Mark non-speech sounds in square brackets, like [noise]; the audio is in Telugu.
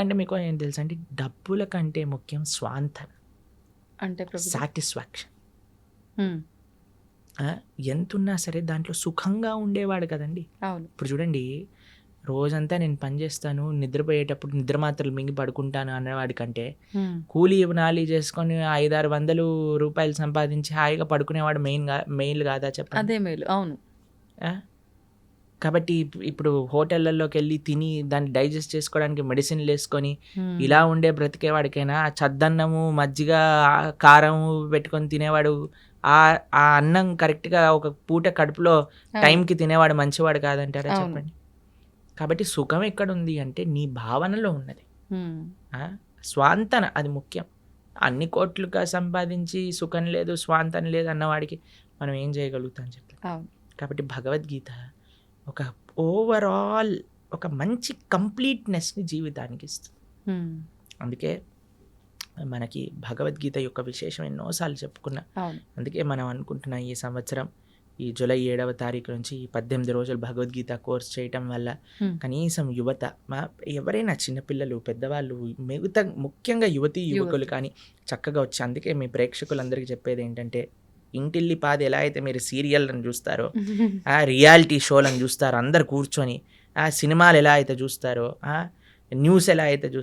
అన్నిటికంటే మీకు ఏం తెలుసు అంటే డబ్బుల కంటే ముఖ్యం స్వాంతన అంటే సాటిస్ఫాక్షన్. ఉమ్, ఎంతున్నా సరే దాంట్లో సుఖంగా ఉండేవాడు కదండి. అవును. ఇప్పుడు చూడండి రోజంతా నేను పని చేస్తాను నిద్రపోయేటప్పుడు నిద్ర మాత్రలు మింగి పడుకుంటాను అనేవాడి కంటే కూలీ నాలి చేసుకొని ఐదారు వందలు రూపాయలు సంపాదించి హాయిగా పడుకునేవాడు మెయిన్గా మెయిన్ కాదా చెప్పండి? అదే మేలు అవును? కాబట్టి ఇప్- ఇప్పుడు హోటళ్ళల్లోకి వెళ్ళి తిని దాన్ని డైజెస్ట్ చేసుకోవడానికి మెడిసిన్లు వేసుకొని ఇలా ఉండే బ్రతికేవాడికైనా చద్దన్నము మజ్జిగ ఆ కారం పెట్టుకొని తినేవాడు ఆ ఆ అన్నం కరెక్ట్గా ఒక పూట కడుపులో. టైంకి తినేవాడు మంచివాడు కాదంటారా. చెప్పండి? కాబట్టి సుఖం ఎక్కడుంది అంటే నీ భావనలో ఉన్నది? స్వాంతన అది ముఖ్యం. అన్ని కోట్లుగా సంపాదించి సుఖం లేదు స్వాంతన లేదు అన్నవాడికి మనం ఏం చేయగలుగుతాం చెప్పి కాబట్టి భగవద్గీత ఒక ఓవరాల్ ఒక మంచి కంప్లీట్నెస్ని జీవితానికి ఇస్తుంది. అందుకే మనకి భగవద్గీత యొక్క విశేషం ఎన్నోసార్లు చెప్పుకున్నా. అందుకే మనం అనుకుంటున్నాం ఈ సంవత్సరం ఈ జూలై ఏడవ తారీఖు నుంచి ఈ పద్దెనిమిది రోజులు భగవద్గీత కోర్స్ చేయటం వల్ల. కనీసం యువత మా ఎవరైనా చిన్నపిల్లలు పెద్దవాళ్ళు మిగతా ముఖ్యంగా యువతీ యువకులు కానీ చక్కగా వచ్చి అందుకే మీ ప్రేక్షకులందరికీ చెప్పేది ఏంటంటే ఇంటిల్లి పాది ఎలా అయితే మీరు సీరియల్లను చూస్తారో [laughs] ఆ రియాలిటీ షోలను చూస్తారు అందరు కూర్చొని ఆ సినిమాలు ఎలా అయితే చూస్తారో ఆ న్యూస్ ఎలా అయితే చూస్తారో